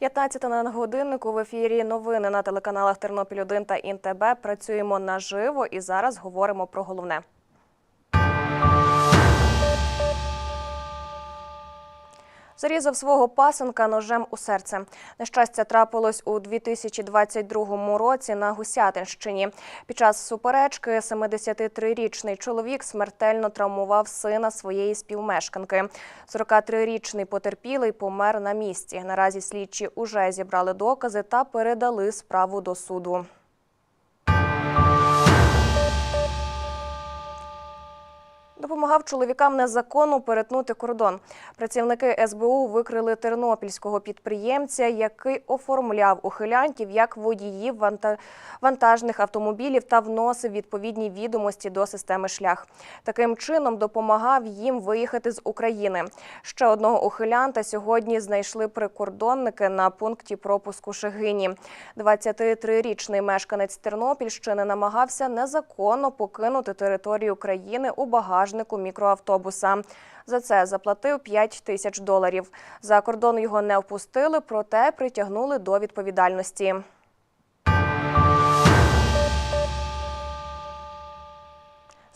П'ятнадцята на годиннику в ефірі новини на телеканалах Тернопіль 1 та ІНТБ. Працюємо наживо і зараз говоримо про головне. Зарізав свого пасенка ножем у серце. Нещастя трапилось у 2022 році на Гусятинщині. Під час суперечки 73-річний чоловік смертельно травмував сина своєї співмешканки. 43-річний потерпілий помер на місці. Наразі слідчі уже зібрали докази та передали справу до суду. Допомагав чоловікам незаконно перетнути кордон. Працівники СБУ викрили тернопільського підприємця, який оформляв ухилянтів як водіїв ванта- вантажних автомобілів та вносив відповідні відомості до системи шлях. Таким чином допомагав їм виїхати з України. Ще одного ухилянта сьогодні знайшли прикордонники на пункті пропуску Шегині. 23-річний мешканець Тернопільщини намагався незаконно покинути територію країни у багажнику мікроавтобуса. За це заплатив 5 тисяч доларів. За кордон його не впустили, проте притягнули до відповідальності.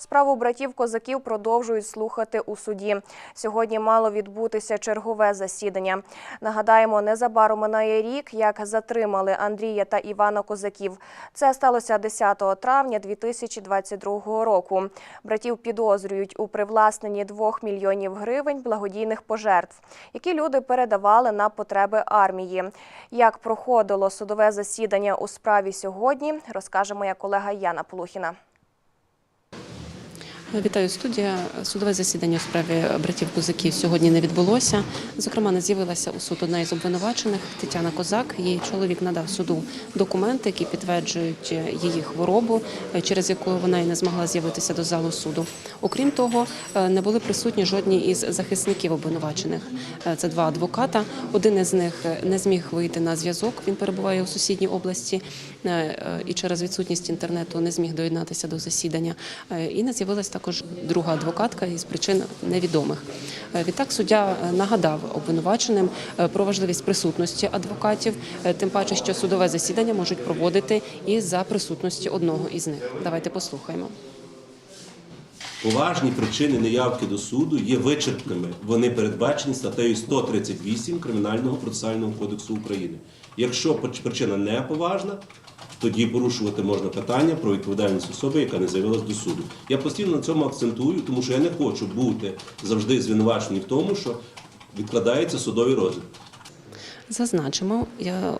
Справу братів козаків продовжують слухати у суді. Сьогодні мало відбутися чергове засідання. Нагадаємо, незабаром минає рік, як затримали Андрія та Івана Козаків. Це сталося 10 травня 2022 року. Братів підозрюють у привласненні 2 мільйонів гривень благодійних пожертв, які люди передавали на потреби армії. Як проходило судове засідання у справі сьогодні, розкаже моя колега Яна Полухіна. Вітаю студія. Судове засідання у справі братів Козаків сьогодні не відбулося. Зокрема, не з'явилася у суд одна із обвинувачених Тетяна Козак. Її чоловік надав суду документи, які підтверджують її хворобу, через яку вона і не змогла з'явитися до залу суду. Окрім того, не були присутні жодні із захисників обвинувачених. Це два адвоката. Один із них не зміг вийти на зв'язок. Він перебуває у сусідній області і через відсутність інтернету не зміг доєднатися до засідання. І не з'явилась також друга адвокатка із причин невідомих. Відтак суддя нагадав обвинуваченим про важливість присутності адвокатів, тим паче, що судове засідання можуть проводити і за присутності одного із них. Давайте послухаємо. Поважні причини неявки до суду є вичерпними. Вони передбачені статтею 138 Кримінального процесуального кодексу України. Якщо причина не поважна, тоді порушувати можна питання про відповідальність особи, яка не з'явилась до суду. Я постійно на цьому акцентую, тому що я не хочу бути завжди звинувачений в тому, що відкладається судовий розгляд. Зазначимо,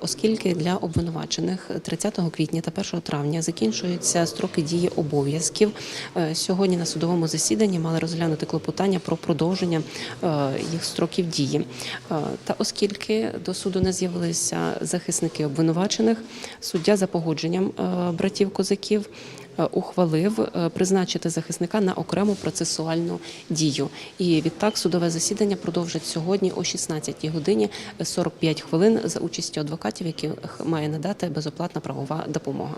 оскільки для обвинувачених 30 квітня та 1 травня закінчуються строки дії обов'язків. е, Сьогодні на судовому засіданні мали розглянути клопотання про продовження е, їх строків дії. Е, Та оскільки до суду не з'явилися захисники обвинувачених, суддя за погодженням братів козаків ухвалив е, призначити захисника на окрему процесуальну дію. І відтак судове засідання продовжить сьогодні о 16 годині 45 хвилин за участю адвокатів, яких має надати безоплатна правова допомога.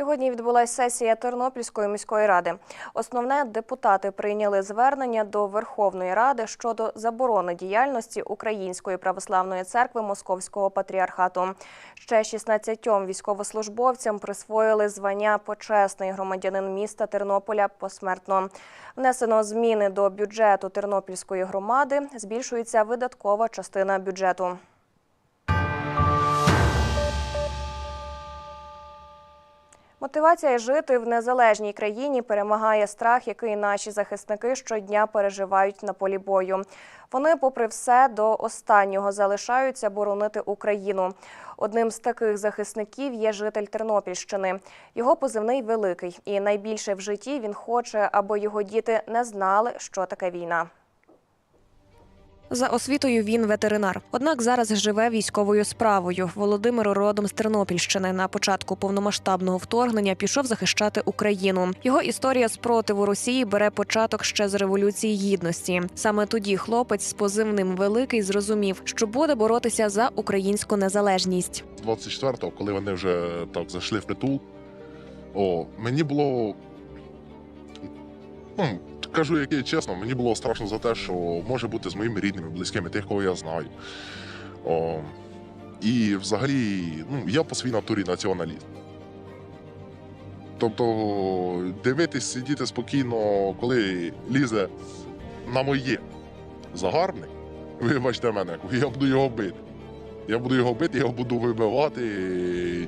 Сьогодні відбулася сесія Тернопільської міської ради. Основне депутати прийняли звернення до Верховної Ради щодо заборони діяльності Української православної церкви Московського патріархату. Ще 16 військовослужбовцям присвоїли звання почесний громадянин міста Тернополя посмертно. Внесено зміни до бюджету Тернопільської громади. Збільшується видаткова частина бюджету. Мотивація жити в незалежній країні перемагає страх, який наші захисники щодня переживають на полі бою. Вони, попри все, до останнього залишаються боронити Україну. Одним з таких захисників є житель Тернопільщини. Його позивний великий, і найбільше в житті він хоче, аби його діти не знали, що таке війна. За освітою він ветеринар. Однак зараз живе військовою справою. Володимир родом з Тернопільщини на початку повномасштабного вторгнення пішов захищати Україну. Його історія спротиву Росії бере початок ще з революції гідності. Саме тоді хлопець з позивним великий зрозумів, що буде боротися за українську незалежність. 24-го, коли вони вже так зайшли в притул, о, мені було. Ну, кажу, як є чесно, мені було страшно за те, що може бути з моїми рідними, близькими, тих, кого я знаю. О, і взагалі, ну, я по своїй натурі націоналіст. Тобто, дивитись, сидіти спокійно, коли лізе на моє загарбник, вибачте мене, я буду його бити. Я буду його бити, я буду вибивати,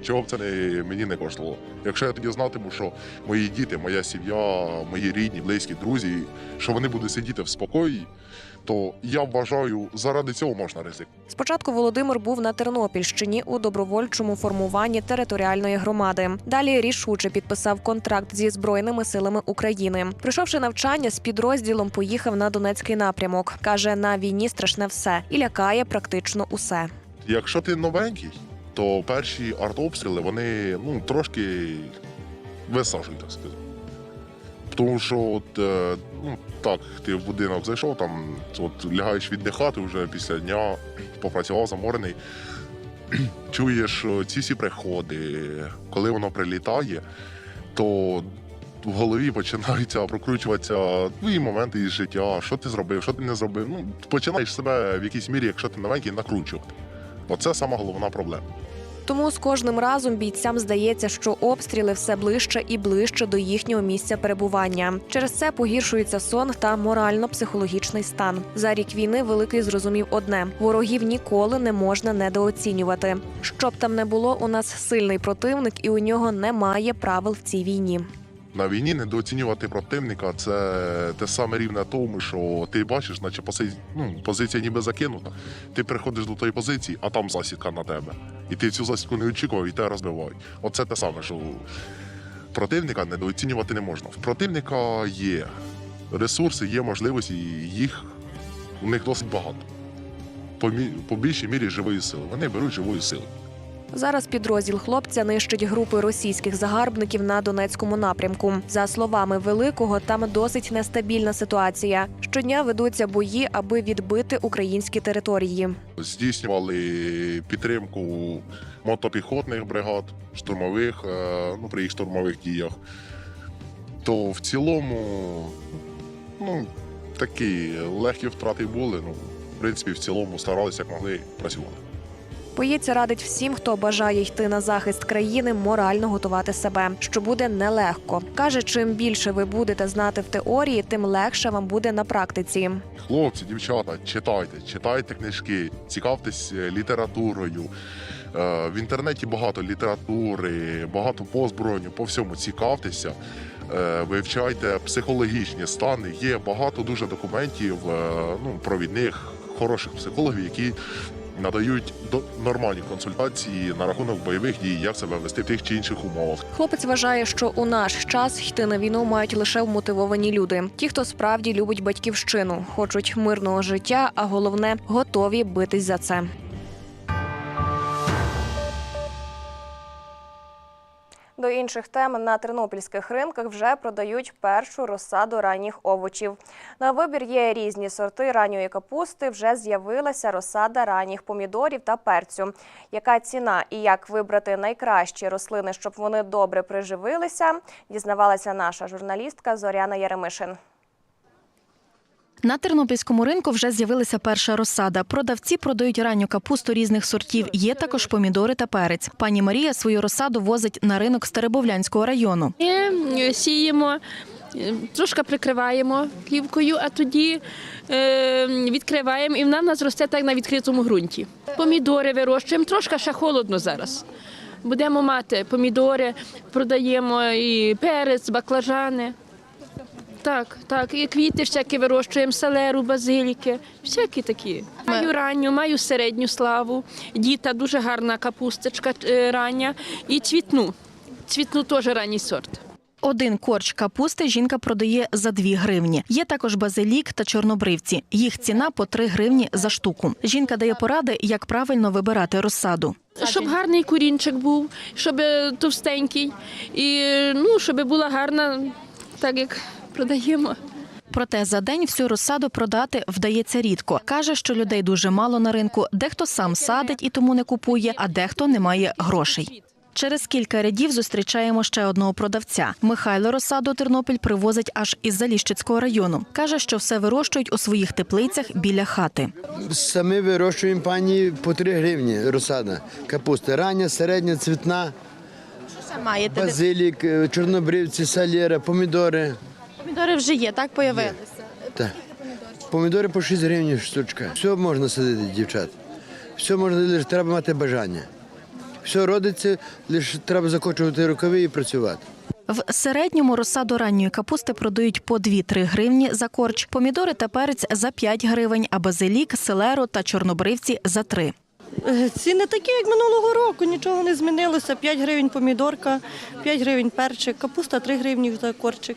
чого б це не, мені не коштувало. Якщо я тоді знатиму, що мої діти, моя сім'я, мої рідні, близькі, друзі, що вони будуть сидіти в спокої, то я вважаю, заради цього можна ризик. Спочатку Володимир був на Тернопільщині у добровольчому формуванні територіальної громади. Далі рішуче підписав контракт зі збройними силами України. Пройшовши навчання з підрозділом, поїхав на Донецький напрямок. каже, на війні страшне все і лякає практично усе. Якщо ти новенький, то перші артобстріли вони ну, трошки висаджують, так сказати. Тому що, от, е, ну, так, ти в будинок зайшов, там от, лягаєш віддихати вже після дня, попрацював заморений. Чуєш е, ці всі приходи, коли воно прилітає, то в голові починаються прокручуватися твої моменти із життя, що ти зробив, що ти не зробив. Ну, починаєш себе в якійсь мірі, якщо ти новенький, накручувати. Оце сама головна проблема. Тому з кожним разом бійцям здається, що обстріли все ближче і ближче до їхнього місця перебування. Через це погіршується сон та морально-психологічний стан. За рік війни великий зрозумів одне: ворогів ніколи не можна недооцінювати. Щоб там не було, у нас сильний противник, і у нього немає правил в цій війні. На війні недооцінювати противника це те саме рівне тому, що ти бачиш, наче пози... ну, позиція ніби закинута. Ти приходиш до тої позиції, а там засідка на тебе. І ти цю засідку не очікував, і тебе розбивають. Оце те саме, що противника недооцінювати не можна. В противника є ресурси, є можливості, і їх у них досить багато. По, більшій мірі живої сили. Вони беруть живої сили. Зараз підрозділ хлопця нищить групи російських загарбників на Донецькому напрямку. За словами великого, там досить нестабільна ситуація. Щодня ведуться бої, аби відбити українські території. здійснювали підтримку мотопіхотних бригад, штурмових, е, ну, при їх штурмових діях. То в цілому, ну, такі легкі втрати були. Ну, в принципі, в цілому старалися, як могли, працювали. Боєць радить всім, хто бажає йти на захист країни, морально готувати себе, що буде нелегко. каже, чим більше ви будете знати в теорії, тим легше вам буде на практиці. Хлопці, дівчата, читайте, читайте книжки, цікавтесь е, літературою. Е, В інтернеті багато літератури, багато по озброєнню, по всьому цікавтеся. Е, Вивчайте психологічні стани. Є багато дуже документів ну, провідних, хороших психологів, які надають до- нормальні консультації на рахунок бойових дій, як себе вести в тих чи інших умовах. Хлопець вважає, що у наш час йти на війну мають лише вмотивовані люди, ті, хто справді любить батьківщину, хочуть мирного життя, а головне готові битись за це. До інших тем на тернопільських ринках вже продають першу розсаду ранніх овочів. На вибір є різні сорти ранньої капусти. Вже з'явилася розсада ранніх помідорів та перцю. Яка ціна і як вибрати найкращі рослини, щоб вони добре приживилися, дізнавалася наша журналістка Зоряна Яремишин. На тернопільському ринку вже з'явилася перша розсада. Продавці продають ранню капусту різних сортів. Є також помідори та перець. Пані Марія свою розсаду возить на ринок Старобовлянського району. Ми сіємо, е, трошки прикриваємо плівкою, а тоді е, відкриваємо, і вона в нас росте так на відкритому ґрунті. Помідори вирощуємо, трошки ще холодно зараз. Будемо мати помідори, продаємо і перець, баклажани. Так, так, і квіти всякі вирощуємо, селеру, базиліки, всякі такі. Маю ранню, маю середню славу, діта дуже гарна капусточка е, рання і цвітну. Цвітну теж ранній сорт. Один корч капусти жінка продає за 2 гривні. Є також базилік та чорнобривці. Їх ціна по 3 гривні за штуку. Жінка дає поради, як правильно вибирати розсаду. Щоб гарний курінчик був, щоб е, товстенький, і ну, щоб була гарна, так як продаємо. Проте за день всю розсаду продати вдається рідко. Каже, що людей дуже мало на ринку. Дехто сам садить і тому не купує, а дехто не має грошей. Через кілька рядів зустрічаємо ще одного продавця. Михайло розсаду Тернопіль привозить аж із Заліщицького району. Каже, що все вирощують у своїх теплицях біля хати. Самі вирощуємо пані по 3 гривні розсада. Капуста рання, середня, цвітна, базилік, е, чорнобривці, салєра, помідори. Помідори вже є, так появилися. Так. Помідори по 6 гривень штучка. Все можна садити, дівчат. Все можна, лише треба мати бажання. Все родиться, лише треба закочувати рукави і працювати. В середньому розсаду ранньої капусти продають по 2-3 гривні за корч, помідори та перець за 5 гривень, а базилік, селеру та чорнобривці за 3. Е, Ціни такі, як минулого року, нічого не змінилося. 5 гривень помідорка, 5 гривень перчик, капуста 3 гривні за корчик.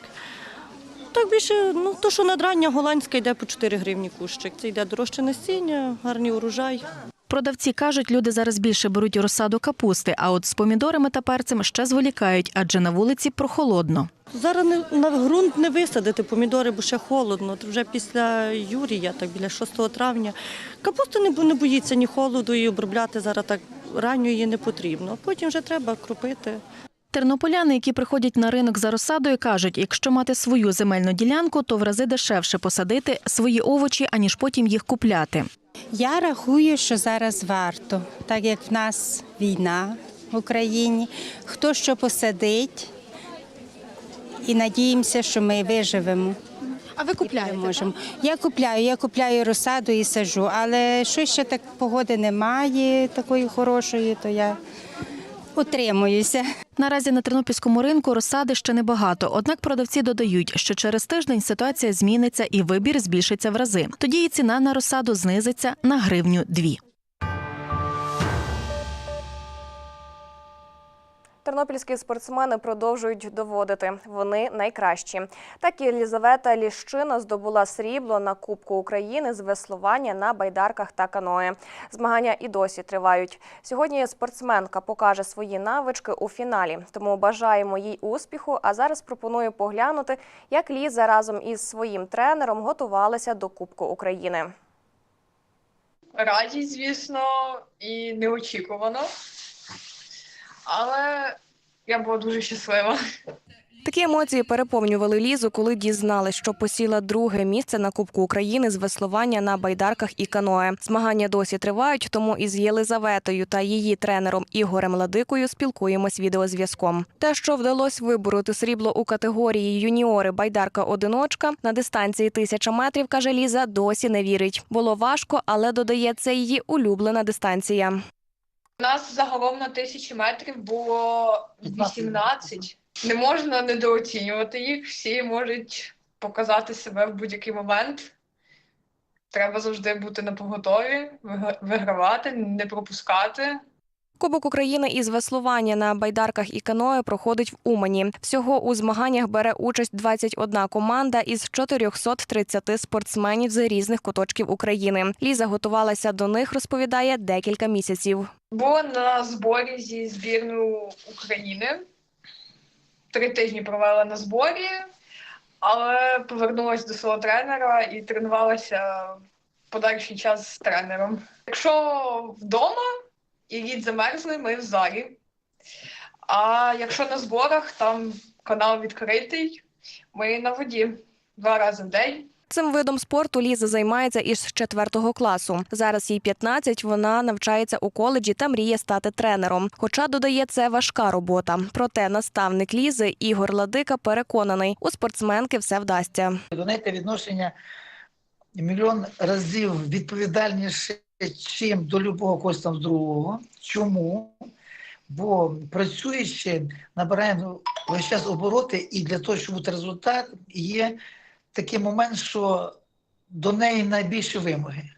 Так більше, ну то, що надрання голландська йде по 4 гривні кущик. Це йде дорожче насіння, гарний урожай. Продавці кажуть, люди зараз більше беруть розсаду капусти, а от з помідорами та перцем ще зволікають, адже на вулиці прохолодно. Зараз не, на ґрунт не висадити помідори, бо ще холодно. Вже після Юрія, так біля 6 травня. Капуста не, не боїться ні холоду і обробляти зараз так ранньої її не потрібно. Потім вже треба кропити. Тернополяни, які приходять на ринок за розсадою, кажуть, якщо мати свою земельну ділянку, то в рази дешевше посадити свої овочі, аніж потім їх купляти. Я рахую, що зараз варто, так як в нас війна в Україні, хто що посадить, і надіємося, що ми виживемо. А ви купляєте? Можемо. Я купляю, я купляю розсаду і сажу, але що ще так погоди немає такої хорошої, то я утримуюся. Наразі на тернопільському ринку розсади ще небагато. Однак продавці додають, що через тиждень ситуація зміниться і вибір збільшиться в рази. Тоді і ціна на розсаду знизиться на гривню дві. Тернопільські спортсмени продовжують доводити, вони найкращі. Так і Єлізавета Ліщина здобула срібло на Кубку України з веслування на байдарках та каное. Змагання і досі тривають. Сьогодні спортсменка покаже свої навички у фіналі, тому бажаємо їй успіху. А зараз пропоную поглянути, як Ліза разом із своїм тренером готувалася до Кубку України. Радість, звісно, і неочікувано. Але я була дуже щаслива. Такі емоції переповнювали Лізу, коли дізналась, що посіла друге місце на Кубку України з веслування на байдарках і каное. Змагання досі тривають, тому із Єлизаветою та її тренером Ігорем Ладикою спілкуємось відеозв'язком. Те, що вдалося вибороти срібло у категорії юніори байдарка одиночка на дистанції тисяча метрів, каже Ліза, досі не вірить. Було важко, але додає це її улюблена дистанція. У нас загалом на тисячі метрів було 18. Не можна недооцінювати їх. Всі можуть показати себе в будь-який момент. Треба завжди бути на поготові, вигравати, не пропускати. Кубок України із веслування на байдарках і каное проходить в Умані. Всього у змаганнях бере участь 21 команда із 430 спортсменів з різних куточків України. Ліза готувалася до них, розповідає декілька місяців. Була на зборі зі збірною України. Три тижні провела на зборі, але повернулася до свого тренера і тренувалася подальший час з тренером. Якщо вдома і лід замерзли, ми в залі. А якщо на зборах, там канал відкритий, ми на воді два рази в день. Цим видом спорту Ліза займається із четвертого класу. Зараз їй 15, Вона навчається у коледжі та мріє стати тренером. Хоча додає це важка робота. Проте наставник Лізи Ігор Ладика переконаний, у спортсменки все вдасться. до неї відношення мільйон разів відповідальніше, чим до любого когось там з другого. Чому? Бо працюючи, набираємо весь час обороти, і для того, щоб бути результат, є такий момент, що до неї найбільші вимоги.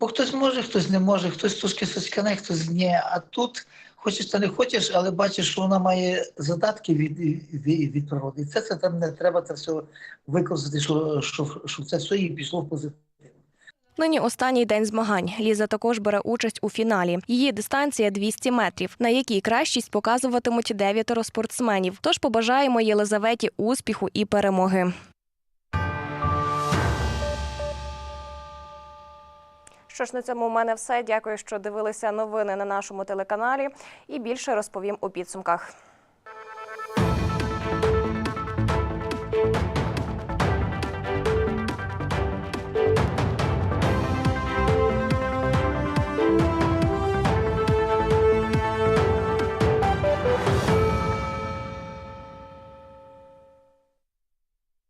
Бо хтось може, хтось не може, хтось трошки соскане, хтось ні. А тут хочеш та не хочеш, але бачиш, що вона має задатки від, від, від природи. І це, це там не треба це все використати, що, що, що це все їй пішло в позитив. Нині останній день змагань. Ліза також бере участь у фіналі. Її дистанція 200 метрів, на якій кращість показуватимуть дев'ятеро спортсменів. Тож побажаємо Єлизаветі успіху і перемоги. Що ж на цьому у мене все. Дякую, що дивилися новини на нашому телеканалі. І більше розповім у підсумках.